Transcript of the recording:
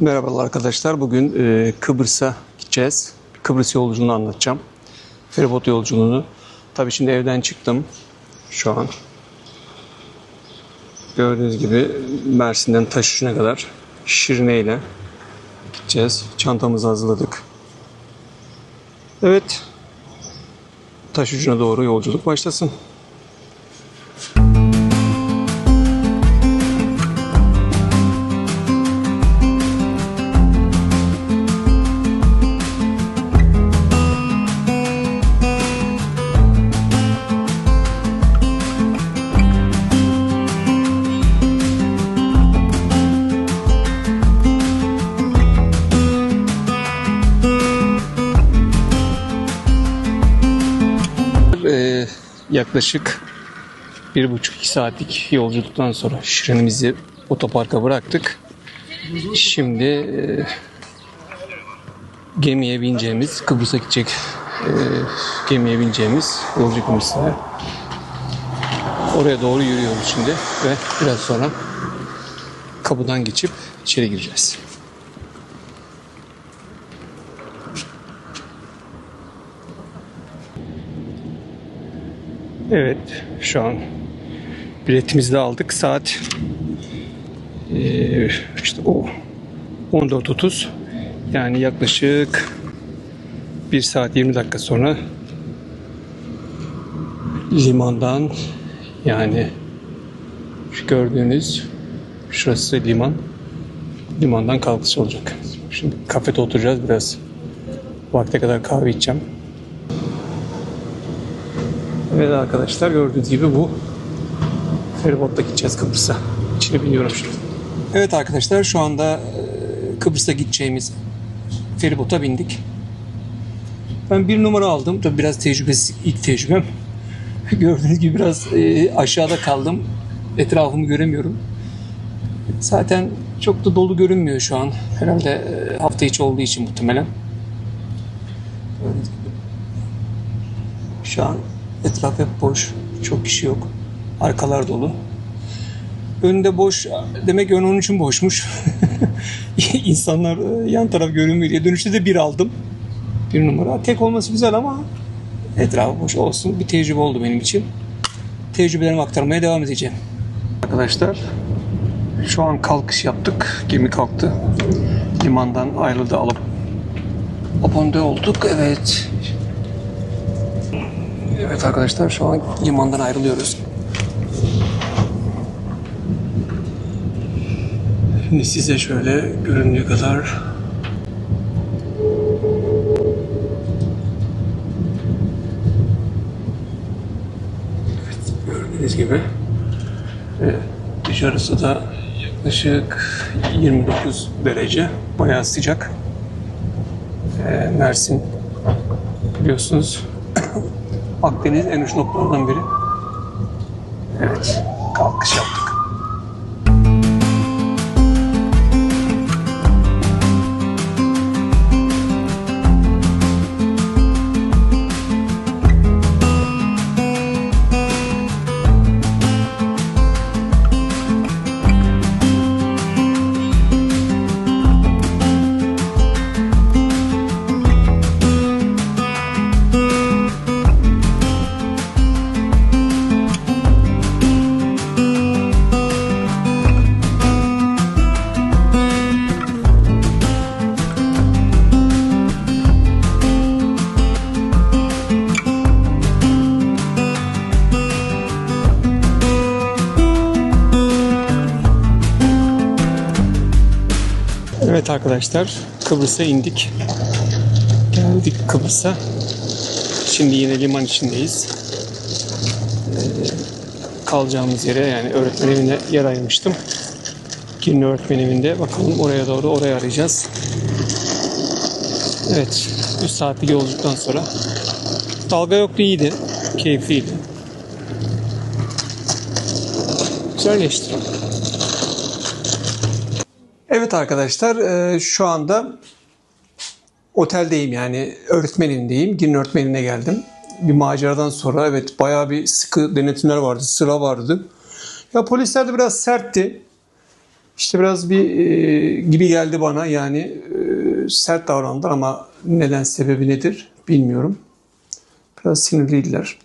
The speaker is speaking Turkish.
Merhabalar arkadaşlar. Bugün e, Kıbrıs'a gideceğiz. Kıbrıs yolculuğunu anlatacağım. Feribot yolculuğunu. Tabii şimdi evden çıktım. Şu an. Gördüğünüz gibi Mersin'den Taşucu'na kadar Şirine ile gideceğiz. Çantamızı hazırladık. Evet. Taşucu'na doğru yolculuk başlasın. Yaklaşık bir buçuk iki saatlik yolculuktan sonra Şirinimizi otoparka bıraktık. Şimdi e, gemiye bineceğimiz, Kıbrıs'a gidecek e, gemiye bineceğimiz yolcu gemisi. Oraya doğru yürüyoruz şimdi ve biraz sonra kapıdan geçip içeri gireceğiz. Evet, şu an biletimizi de aldık. Saat eee, işte o 14.30 yani yaklaşık 1 saat 20 dakika sonra limandan yani şu gördüğünüz şurası liman limandan kalkış olacak. Şimdi kafede oturacağız biraz vakte kadar kahve içeceğim. Evet arkadaşlar gördüğünüz gibi bu feribotla gideceğiz Kıbrıs'a. İçine biniyorum şimdi. Evet arkadaşlar şu anda e, Kıbrıs'a gideceğimiz feribota bindik. Ben bir numara aldım. Tabii biraz tecrübesiz ilk tecrübem. Gördüğünüz gibi biraz e, aşağıda kaldım. Etrafımı göremiyorum. Zaten çok da dolu görünmüyor şu an. Herhalde e, hafta içi olduğu için muhtemelen. Şu an etraf hep boş. Çok kişi yok. Arkalar dolu. Önde boş. Demek ön onun için boşmuş. İnsanlar e, yan taraf görünmüyor diye. Dönüşte de bir aldım. Bir numara. Tek olması güzel ama etrafı boş olsun. Bir tecrübe oldu benim için. Tecrübelerimi aktarmaya devam edeceğim. Arkadaşlar şu an kalkış yaptık. Gemi kalktı. Limandan ayrıldı alıp abonde olduk. Evet. Evet arkadaşlar şu an limandan ayrılıyoruz. Şimdi size şöyle göründüğü kadar Evet gördüğünüz gibi e, dışarısı da yaklaşık 29 derece bayağı sıcak. E, Mersin biliyorsunuz Akdeniz en uç noktalardan biri. Evet, kalkış Evet arkadaşlar, Kıbrıs'a indik. Geldik Kıbrıs'a. Şimdi yine liman içindeyiz. Ee, kalacağımız yere yani öğretmen evine yer ayırmıştım. Girne öğretmen evinde. Bakalım oraya doğru oraya arayacağız. Evet, 3 saatlik yolculuktan sonra. Dalga yoktu iyiydi. Keyifliydi. Güzel geçti. Evet arkadaşlar e, şu anda oteldeyim yani öğretmen evindeyim. Girne öğretmenine geldim. Bir maceradan sonra evet bayağı bir sıkı denetimler vardı. Sıra vardı. Ya polisler de biraz sertti. İşte biraz bir e, gibi geldi bana yani e, sert davrandılar ama neden sebebi nedir bilmiyorum. Biraz sinirliydiler.